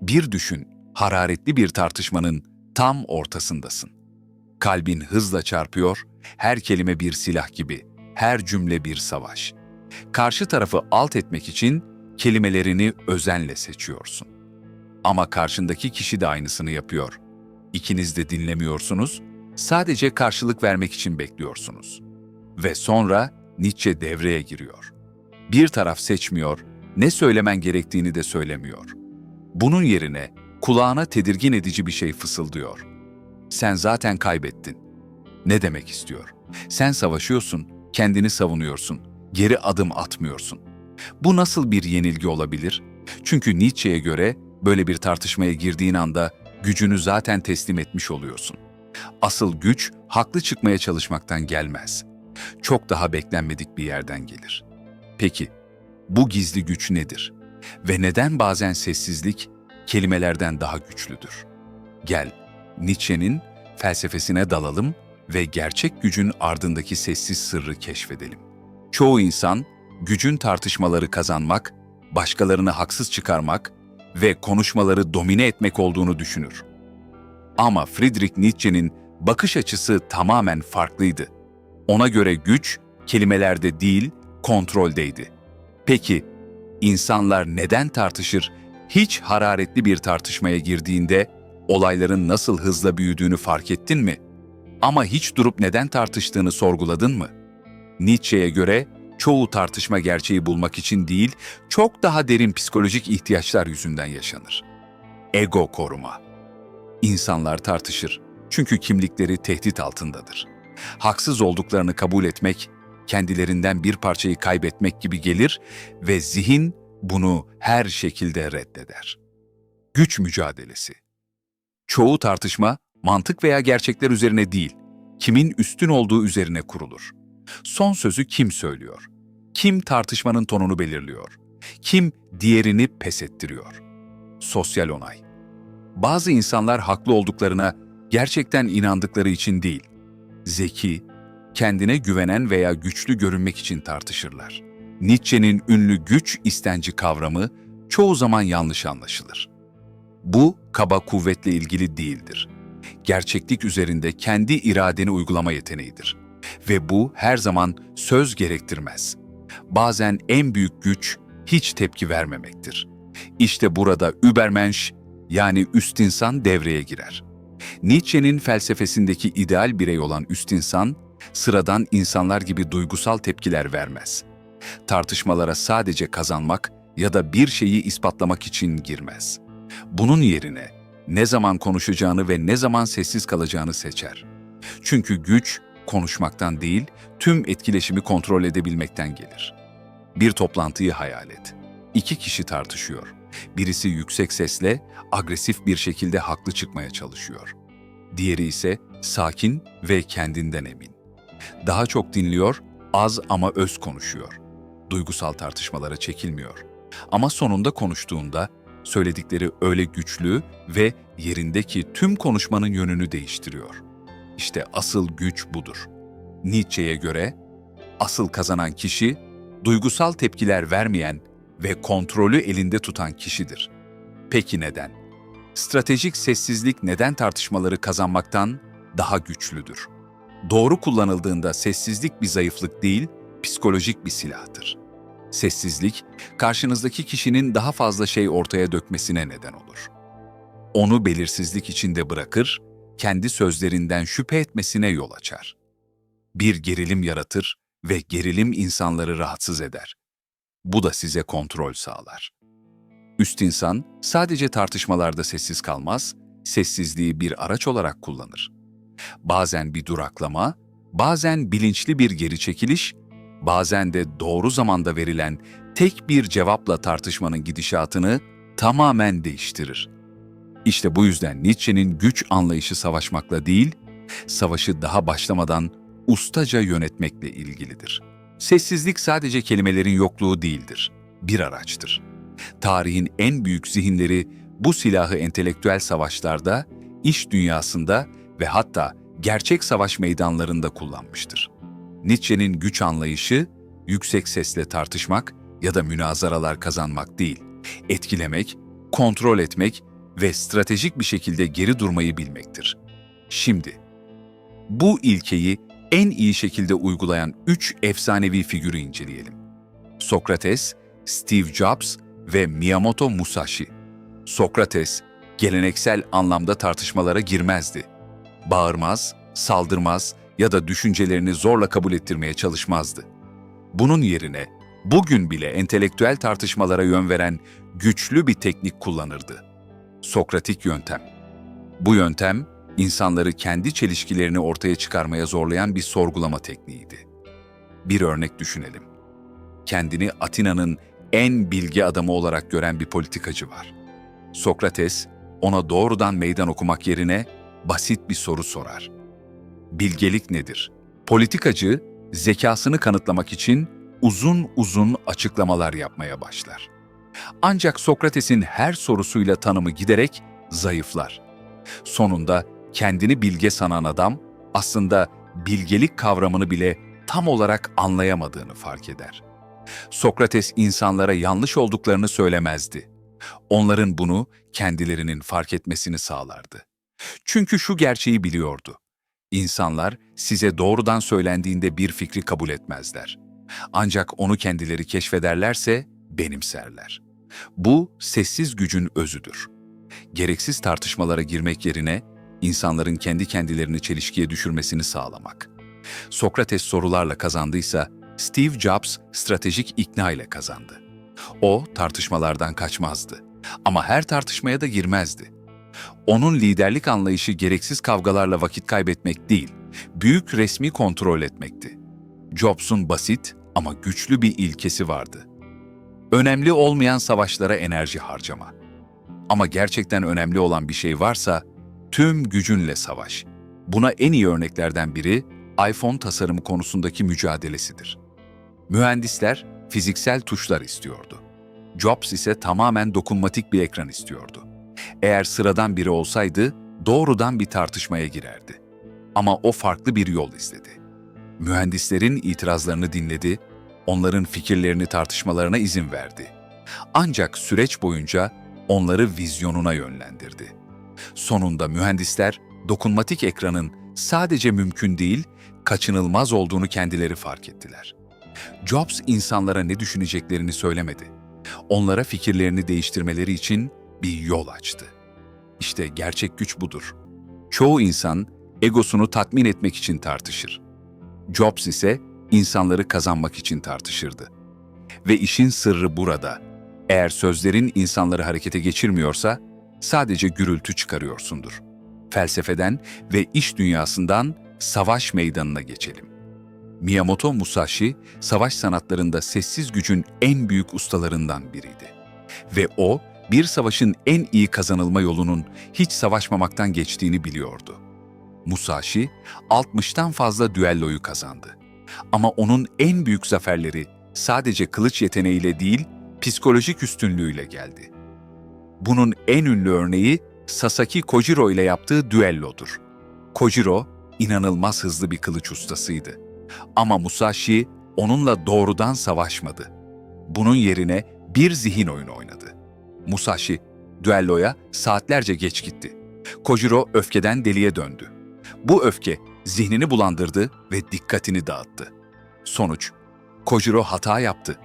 Bir düşün, hararetli bir tartışmanın tam ortasındasın. Kalbin hızla çarpıyor, her kelime bir silah gibi, her cümle bir savaş. Karşı tarafı alt etmek için kelimelerini özenle seçiyorsun. Ama karşındaki kişi de aynısını yapıyor. İkiniz de dinlemiyorsunuz, sadece karşılık vermek için bekliyorsunuz. Ve sonra Nietzsche devreye giriyor. Bir taraf seçmiyor, ne söylemen gerektiğini de söylemiyor. Bunun yerine kulağına tedirgin edici bir şey fısıldıyor. Sen zaten kaybettin. Ne demek istiyor? Sen savaşıyorsun, kendini savunuyorsun, geri adım atmıyorsun. Bu nasıl bir yenilgi olabilir? Çünkü Nietzsche'ye göre böyle bir tartışmaya girdiğin anda gücünü zaten teslim etmiş oluyorsun. Asıl güç haklı çıkmaya çalışmaktan gelmez. Çok daha beklenmedik bir yerden gelir. Peki, bu gizli güç nedir? Ve neden bazen sessizlik kelimelerden daha güçlüdür? Gel, Nietzsche'nin felsefesine dalalım ve gerçek gücün ardındaki sessiz sırrı keşfedelim. Çoğu insan gücün tartışmaları kazanmak, başkalarını haksız çıkarmak ve konuşmaları domine etmek olduğunu düşünür. Ama Friedrich Nietzsche'nin bakış açısı tamamen farklıydı. Ona göre güç kelimelerde değil, kontroldeydi. Peki insanlar neden tartışır? Hiç hararetli bir tartışmaya girdiğinde olayların nasıl hızla büyüdüğünü fark ettin mi? Ama hiç durup neden tartıştığını sorguladın mı? Nietzsche'ye göre çoğu tartışma gerçeği bulmak için değil, çok daha derin psikolojik ihtiyaçlar yüzünden yaşanır. Ego koruma. İnsanlar tartışır çünkü kimlikleri tehdit altındadır. Haksız olduklarını kabul etmek, kendilerinden bir parçayı kaybetmek gibi gelir ve zihin bunu her şekilde reddeder. Güç mücadelesi. Çoğu tartışma mantık veya gerçekler üzerine değil, kimin üstün olduğu üzerine kurulur. Son sözü kim söylüyor? Kim tartışmanın tonunu belirliyor? Kim diğerini pes ettiriyor? Sosyal onay. Bazı insanlar haklı olduklarına gerçekten inandıkları için değil, zeki, kendine güvenen veya güçlü görünmek için tartışırlar. Nietzsche'nin ünlü güç istenci kavramı çoğu zaman yanlış anlaşılır. Bu kaba kuvvetle ilgili değildir. Gerçeklik üzerinde kendi iradeni uygulama yeteneğidir. Ve bu her zaman söz gerektirmez. Bazen en büyük güç hiç tepki vermemektir. İşte burada Übermensch yani üst insan devreye girer. Nietzsche'nin felsefesindeki ideal birey olan üst insan, sıradan insanlar gibi duygusal tepkiler vermez. Tartışmalara sadece kazanmak ya da bir şeyi ispatlamak için girmez. Bunun yerine ne zaman konuşacağını ve ne zaman sessiz kalacağını seçer. Çünkü güç konuşmaktan değil, tüm etkileşimi kontrol edebilmekten gelir. Bir toplantıyı hayal et. İki kişi tartışıyor. Birisi yüksek sesle, agresif bir şekilde haklı çıkmaya çalışıyor. Diğeri ise sakin ve kendinden emin. Daha çok dinliyor, az ama öz konuşuyor. Duygusal tartışmalara çekilmiyor. Ama sonunda konuştuğunda söyledikleri öyle güçlü ve yerindeki tüm konuşmanın yönünü değiştiriyor. İşte asıl güç budur. Nietzsche'ye göre asıl kazanan kişi duygusal tepkiler vermeyen ve kontrolü elinde tutan kişidir. Peki neden? Stratejik sessizlik neden tartışmaları kazanmaktan daha güçlüdür? Doğru kullanıldığında sessizlik bir zayıflık değil, psikolojik bir silahtır. Sessizlik, karşınızdaki kişinin daha fazla şey ortaya dökmesine neden olur. Onu belirsizlik içinde bırakır, kendi sözlerinden şüphe etmesine yol açar. Bir gerilim yaratır ve gerilim insanları rahatsız eder. Bu da size kontrol sağlar. Üst insan sadece tartışmalarda sessiz kalmaz, sessizliği bir araç olarak kullanır. Bazen bir duraklama, bazen bilinçli bir geri çekiliş, bazen de doğru zamanda verilen tek bir cevapla tartışmanın gidişatını tamamen değiştirir. İşte bu yüzden Nietzsche'nin güç anlayışı savaşmakla değil, savaşı daha başlamadan ustaca yönetmekle ilgilidir. Sessizlik sadece kelimelerin yokluğu değildir, bir araçtır. Tarihin en büyük zihinleri bu silahı entelektüel savaşlarda, iş dünyasında ve hatta gerçek savaş meydanlarında kullanmıştır. Nietzsche'nin güç anlayışı, yüksek sesle tartışmak ya da münazaralar kazanmak değil, etkilemek, kontrol etmek ve stratejik bir şekilde geri durmayı bilmektir. Şimdi, bu ilkeyi en iyi şekilde uygulayan üç efsanevi figürü inceleyelim. Sokrates, Steve Jobs ve Miyamoto Musashi. Sokrates, geleneksel anlamda tartışmalara girmezdi. Bağırmaz, saldırmaz ya da düşüncelerini zorla kabul ettirmeye çalışmazdı. Bunun yerine bugün bile entelektüel tartışmalara yön veren güçlü bir teknik kullanırdı. Sokratik yöntem. Bu yöntem, insanları kendi çelişkilerini ortaya çıkarmaya zorlayan bir sorgulama tekniğiydi. Bir örnek düşünelim. Kendini Atina'nın en bilgi adamı olarak gören bir politikacı var. Sokrates, ona doğrudan meydan okumak yerine basit bir soru sorar. Bilgelik nedir? Politikacı, zekasını kanıtlamak için uzun uzun açıklamalar yapmaya başlar. Ancak Sokrates'in her sorusuyla tanımı giderek zayıflar. Sonunda kendini bilge sanan adam aslında bilgelik kavramını bile tam olarak anlayamadığını fark eder. Sokrates insanlara yanlış olduklarını söylemezdi. Onların bunu kendilerinin fark etmesini sağlardı. Çünkü şu gerçeği biliyordu. İnsanlar size doğrudan söylendiğinde bir fikri kabul etmezler. Ancak onu kendileri keşfederlerse benimserler. Bu sessiz gücün özüdür. Gereksiz tartışmalara girmek yerine insanların kendi kendilerini çelişkiye düşürmesini sağlamak. Sokrates sorularla kazandıysa Steve Jobs stratejik ikna ile kazandı. O tartışmalardan kaçmazdı ama her tartışmaya da girmezdi. Onun liderlik anlayışı gereksiz kavgalarla vakit kaybetmek değil, büyük resmi kontrol etmekti. Jobs'un basit ama güçlü bir ilkesi vardı. Önemli olmayan savaşlara enerji harcama. Ama gerçekten önemli olan bir şey varsa tüm gücünle savaş. Buna en iyi örneklerden biri iPhone tasarımı konusundaki mücadelesidir. Mühendisler fiziksel tuşlar istiyordu. Jobs ise tamamen dokunmatik bir ekran istiyordu. Eğer sıradan biri olsaydı doğrudan bir tartışmaya girerdi. Ama o farklı bir yol izledi. Mühendislerin itirazlarını dinledi, onların fikirlerini tartışmalarına izin verdi. Ancak süreç boyunca onları vizyonuna yönlendirdi. Sonunda mühendisler dokunmatik ekranın sadece mümkün değil, kaçınılmaz olduğunu kendileri fark ettiler. Jobs insanlara ne düşüneceklerini söylemedi. Onlara fikirlerini değiştirmeleri için bir yol açtı. İşte gerçek güç budur. Çoğu insan egosunu tatmin etmek için tartışır. Jobs ise insanları kazanmak için tartışırdı. Ve işin sırrı burada. Eğer sözlerin insanları harekete geçirmiyorsa sadece gürültü çıkarıyorsundur. Felsefeden ve iş dünyasından savaş meydanına geçelim. Miyamoto Musashi, savaş sanatlarında sessiz gücün en büyük ustalarından biriydi. Ve o, bir savaşın en iyi kazanılma yolunun hiç savaşmamaktan geçtiğini biliyordu. Musashi, 60'tan fazla düelloyu kazandı. Ama onun en büyük zaferleri sadece kılıç yeteneğiyle değil, psikolojik üstünlüğüyle geldi. Bunun en ünlü örneği Sasaki Kojiro ile yaptığı düellodur. Kojiro, inanılmaz hızlı bir kılıç ustasıydı. Ama Musashi onunla doğrudan savaşmadı. Bunun yerine bir zihin oyunu oynadı. Musashi, düelloya saatlerce geç gitti. Kojiro öfkeden deliye döndü. Bu öfke zihnini bulandırdı ve dikkatini dağıttı. Sonuç, Kojiro hata yaptı.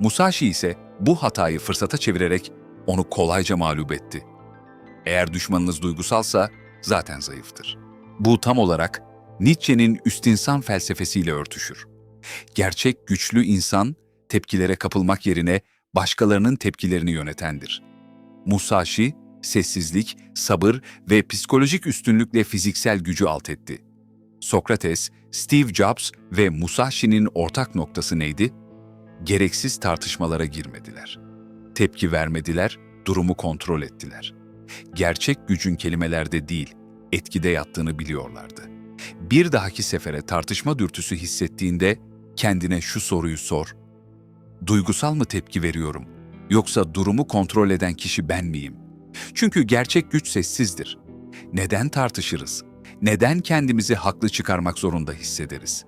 Musashi ise bu hatayı fırsata çevirerek onu kolayca mağlup etti. Eğer düşmanınız duygusalsa zaten zayıftır. Bu tam olarak Nietzsche'nin üst insan felsefesiyle örtüşür. Gerçek güçlü insan tepkilere kapılmak yerine başkalarının tepkilerini yönetendir. Musashi, sessizlik, sabır ve psikolojik üstünlükle fiziksel gücü alt etti. Sokrates, Steve Jobs ve Musashi'nin ortak noktası neydi? Gereksiz tartışmalara girmediler. Tepki vermediler, durumu kontrol ettiler. Gerçek gücün kelimelerde değil, etkide yattığını biliyorlardı. Bir dahaki sefere tartışma dürtüsü hissettiğinde kendine şu soruyu sor. Duygusal mı tepki veriyorum? Yoksa durumu kontrol eden kişi ben miyim? Çünkü gerçek güç sessizdir. Neden tartışırız? Neden kendimizi haklı çıkarmak zorunda hissederiz?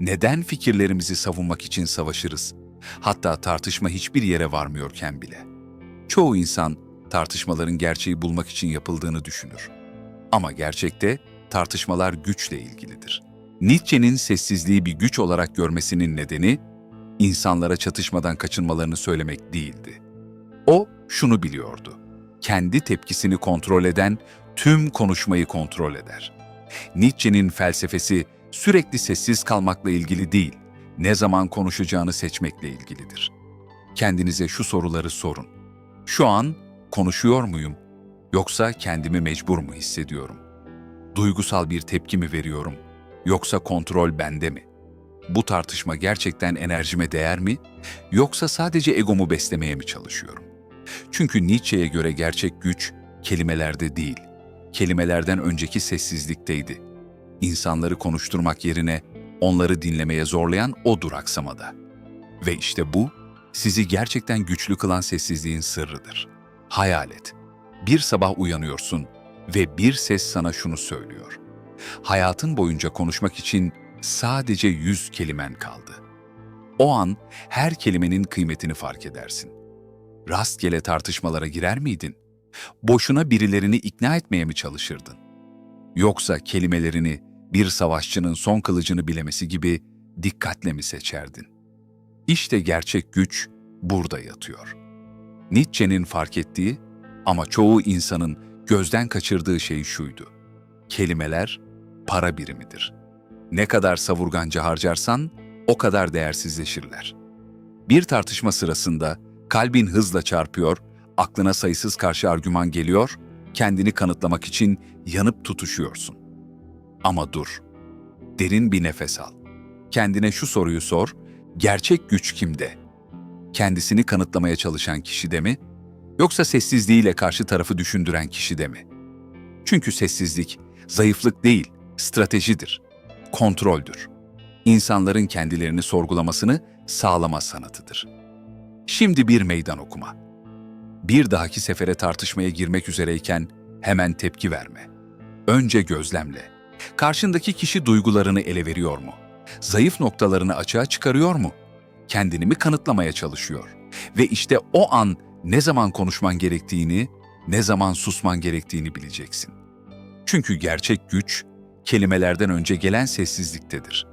Neden fikirlerimizi savunmak için savaşırız? Hatta tartışma hiçbir yere varmıyorken bile. Çoğu insan tartışmaların gerçeği bulmak için yapıldığını düşünür. Ama gerçekte tartışmalar güçle ilgilidir. Nietzsche'nin sessizliği bir güç olarak görmesinin nedeni, insanlara çatışmadan kaçınmalarını söylemek değildi. O şunu biliyordu. Kendi tepkisini kontrol eden tüm konuşmayı kontrol eder. Nietzsche'nin felsefesi sürekli sessiz kalmakla ilgili değil, ne zaman konuşacağını seçmekle ilgilidir. Kendinize şu soruları sorun. Şu an konuşuyor muyum yoksa kendimi mecbur mu hissediyorum? Duygusal bir tepki mi veriyorum yoksa kontrol bende mi? Bu tartışma gerçekten enerjime değer mi yoksa sadece egomu beslemeye mi çalışıyorum? Çünkü Nietzsche'ye göre gerçek güç kelimelerde değil, kelimelerden önceki sessizlikteydi. İnsanları konuşturmak yerine onları dinlemeye zorlayan o duraksamada. Ve işte bu, sizi gerçekten güçlü kılan sessizliğin sırrıdır. Hayal et. Bir sabah uyanıyorsun ve bir ses sana şunu söylüyor. Hayatın boyunca konuşmak için sadece yüz kelimen kaldı. O an her kelimenin kıymetini fark edersin. Rastgele tartışmalara girer miydin? Boşuna birilerini ikna etmeye mi çalışırdın? Yoksa kelimelerini bir savaşçının son kılıcını bilemesi gibi dikkatle mi seçerdin? İşte gerçek güç burada yatıyor. Nietzsche'nin fark ettiği ama çoğu insanın gözden kaçırdığı şey şuydu. Kelimeler para birimidir. Ne kadar savurganca harcarsan o kadar değersizleşirler. Bir tartışma sırasında kalbin hızla çarpıyor, aklına sayısız karşı argüman geliyor, kendini kanıtlamak için yanıp tutuşuyorsun. Ama dur. Derin bir nefes al. Kendine şu soruyu sor. Gerçek güç kimde? Kendisini kanıtlamaya çalışan kişide mi? Yoksa sessizliğiyle karşı tarafı düşündüren kişide mi? Çünkü sessizlik zayıflık değil, stratejidir. Kontroldür. İnsanların kendilerini sorgulamasını sağlama sanatıdır. Şimdi bir meydan okuma. Bir dahaki sefere tartışmaya girmek üzereyken hemen tepki verme. Önce gözlemle. Karşındaki kişi duygularını ele veriyor mu? Zayıf noktalarını açığa çıkarıyor mu? Kendini mi kanıtlamaya çalışıyor? Ve işte o an ne zaman konuşman gerektiğini, ne zaman susman gerektiğini bileceksin. Çünkü gerçek güç kelimelerden önce gelen sessizliktedir.